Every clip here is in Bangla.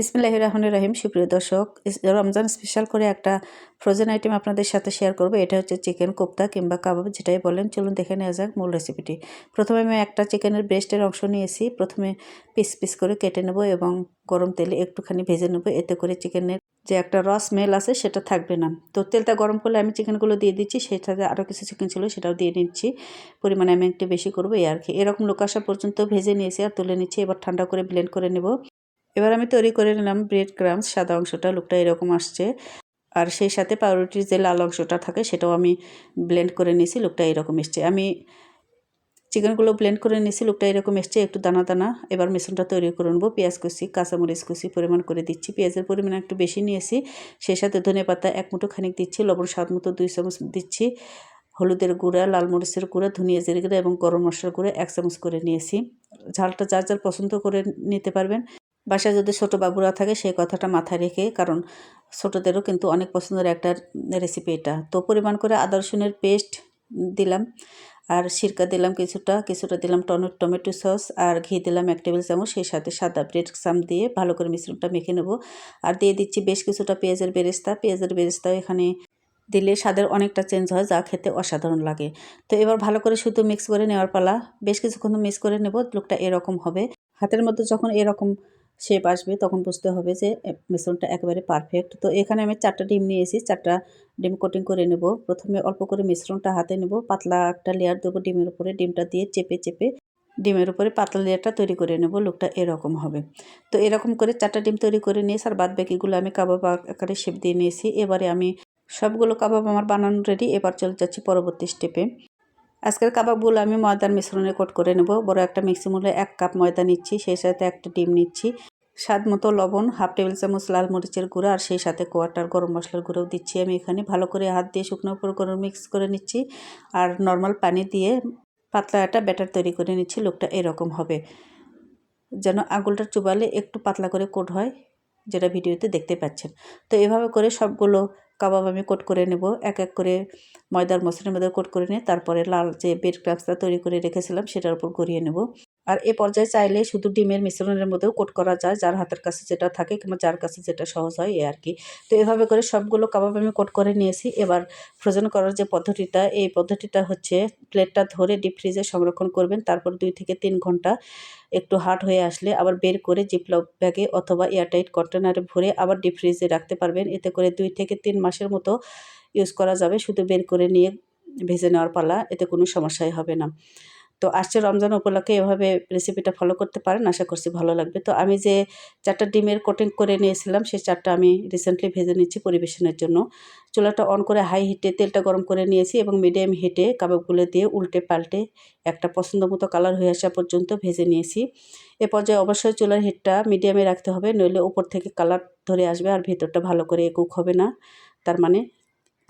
বিসমিল্লাহ রহমান রহিম। সুপ্রিয় দর্শক রমজান স্পেশাল করে একটা ফ্রোজেন আইটেম আপনাদের সাথে শেয়ার করব। এটা হচ্ছে চিকেন কোপ্তা কিংবা কাবাব, যেটাই বলেন। চলুন দেখে নেওয়া যাক মূল রেসিপিটি প্রথমে আমি একটা চিকেনের ব্রেস্টের অংশ নিয়েছি। প্রথমে পিস পিস করে কেটে নেব এবং গরম তেলে একটুখানি ভেজে নেব। এতে করে চিকেনের যে একটা র স্মেল আছে, সেটা থাকবে না। তো তেলটা গরম করলে আমি চিকেনগুলো দিয়ে দিচ্ছি। সেটাতে আরও কিছু চিকেন ছিল, সেটাও দিয়ে নিচ্ছি। পরিমাণে আমি একটু বেশি করব, এই আর কি। এরকম লোক আসা পর্যন্ত ভেজে নিয়েছি আর তুলে নিচ্ছি। এবার ঠান্ডা করে ব্লেন্ড করে নেব। এবার আমি তৈরি করে নিলাম ব্রেড ক্রামস সাদা অংশটা লুকটা এরকম আসছে। আর সেই সাথে পাউরুটির যে লাল অংশটা থাকে, সেটাও আমি ব্লেন্ড করে নিয়েছি লুকটা এরকম এসছে। আমি চিকেনগুলো ব্লেন্ড করে নিয়েছি লুকটা এরকম এসছে, একটু দানা দানা। এবার মিশ্রণটা তৈরি করে নেব পেঁয়াজ কুচি, কাঁচামরিচ কুচি পরিমাণ করে দিচ্ছি। পেঁয়াজের পরিমাণ একটু বেশি নিয়েছি, সেই সাথে ধনে পাতা এক মুঠো খানিক দিচ্ছি, লবণ স্বাদ মতো দুই চামচ দিচ্ছি, হলুদের গুঁড়া, লাল মরিচের গুঁড়া, ধনিয়া জিরে গুঁড়া এবং গরম মশলার গুঁড়া এক চামচ করে নিয়েছি। ঝালটা যার যার পছন্দ করে নিতে পারবেন। বাসায় যদি ছোটো বাবুরা থাকে, সেই কথাটা মাথায় রেখে, কারণ ছোটোদেরও কিন্তু অনেক পছন্দের একটা রেসিপি এটা। তো পরিমাণ করে আদা রসুনের পেস্ট দিলাম, আর সিরকা দিলাম কিছুটা কিছুটা দিলাম টমেটো সস, আর ঘি দিলাম এক টেবিল চামচ, সেই সাথে সাদা ব্রেড সাম দিয়ে ভালো করে মিশ্রণটা মেখে নেব। আর দিয়ে দিচ্ছি বেশ কিছুটা পেঁয়াজের বেরেস্তা। পেঁয়াজের বেরেস্তাও এখানে দিলে স্বাদের অনেকটা চেঞ্জ হয়, যা খেতে অসাধারণ লাগে। তো এবার ভালো করে শুধু মিক্স করে নেওয়ার পালা। বেশ কিছুক্ষণ মিক্স করে নেব, লুকটা এরকম হবে। হাতের মধ্যে যখন এরকম শেপ আসবে, তখন বুঝতে হবে যে মিশ্রণটা একেবারে পারফেক্ট তো এখানে আমি চারটা ডিম নিয়ে নিয়েছি, চারটা ডিম কোটিং করে নেব। প্রথমে অল্প করে মিশ্রণটা হাতে নেব, পাতলা একটা লেয়ার দেবো ডিমের উপরে, ডিমটা দিয়ে চেপে চেপে ডিমের উপরে পাতলা লেয়ারটা তৈরি করে নেব লুকটা এরকম হবে। তো এরকম করে চারটা ডিম তৈরি করে নিয়ে আর বাদ বাকিগুলো আমি কাবাব আকারে শেপ দিয়ে নিয়েছি। এবারে আমি সবগুলো কাবাব আমার বানানো রেডি এবার চলে যাচ্ছি পরবর্তী স্টেপে আজকের কাবাবগুলো আমি ময়দার মিশ্রণে কোট করে নেব। বড় একটা মিক্সি মূল্যে এক কাপ ময়দা নিচ্ছি, সেই সাথে একটা ডিম নিচ্ছি। স্বাদ মতো লবণ, হাফ টেবিল চামচ লাল মরিচের গুঁড়ো আর সেই সাথে কোয়াটার গরম মশলার গুঁড়োও দিচ্ছি আমি এখানে। ভালো করে হাত দিয়ে শুকনো উপর করে মিক্স করে নিচ্ছি আর নর্মাল পানি দিয়ে পাতলা একটা ব্যাটার তৈরি করে নিচ্ছি, লোকটা এরকম হবে। যেন আঙুলটা চুবালে একটু পাতলা করে কোট হয়, যেটা ভিডিওতে দেখতে পাচ্ছেন। তো এভাবে করে সবগুলো কাবাব আমি কোট করে নেব, এক এক করে ময়দার মশলার মধ্যে কোট করে নিয়ে তারপরে লাল যে বেড ক্রাফসটা তৈরি করে রেখেছিলাম সেটার উপর গড়িয়ে নেব। আর এ পর্যায়ে চাইলে শুধু ডিমের মিশ্রণের মধ্যেও কোট করা যায়, যার হাতের কাছে যেটা থাকে কিংবা যার কাছে যেটা সহজ হয়, এ আর কি। তো এভাবে করে সবগুলো কাবাব আমি কোট করে নিয়েছি। এবার ফ্রোজেন করার যে পদ্ধতিটা, এই পদ্ধতিটা হচ্ছে প্লেটটা ধরে ডিপ ফ্রিজে সংরক্ষণ করবেন। তারপর দুই থেকে তিন ঘণ্টা একটু হার্ড হয়ে আসলে আবার বের করে জিপলক ব্যাগে অথবা এয়ারটাইট কন্টেনারে ভরে আবার ডিপ ফ্রিজে রাখতে পারবেন। এতে করে দুই থেকে তিন মাসের মতো ইউজ করা যাবে। শুধু বের করে নিয়ে ভেজে নেওয়ার পালা, এতে কোনো সমস্যাই হবে না। তো আসছে রমজান উপলক্ষে এভাবে রেসিপিটা ফলো করতে পারেন, আশা করছি ভালো লাগবে। তো আমি যে চারটা ডিমের কোটিং করে নিয়েছিলাম, সেই চারটা আমি রিসেন্টলি ভেজে নিচ্ছি পরিবেশনের জন্য। চুলাটা অন করে হাই হিটে তেলটা গরম করে নিয়েছি এবং মিডিয়াম হিটে কাবাবগুলো দিয়ে উল্টে পাল্টে একটা পছন্দ মতো কালার হয়ে আসা পর্যন্ত ভেজে নিয়েছি। এ পর্যায়ে অবশ্যই চুলার হিটটা মিডিয়ামে রাখতে হবে, নইলে উপর থেকে কালার ধরে আসবে আর ভেতরটা ভালো করে কুক হবে না। তার মানে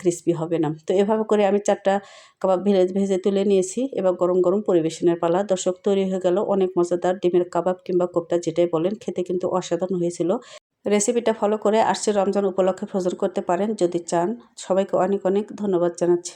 ক্রিস্পি হবে না। তো এভাবে করে আমি চারটা কাবাব ভেজে ভেজে তুলে নিয়েছি। এবার গরম গরম পরিবেশনের পালা। দর্শক, তৈরি হয়ে গেল অনেক মজাদার ডিমের কাবাব কিংবা কোপ্তা যেটাই বলেন, খেতে কিন্তু অসাধারণ হয়েছিল। রেসিপিটা ফলো করে আসছে রমজান উপলক্ষে ভোজন করতে পারেন, যদি চান। সবাইকে অনেক অনেক ধন্যবাদ জানাচ্ছি।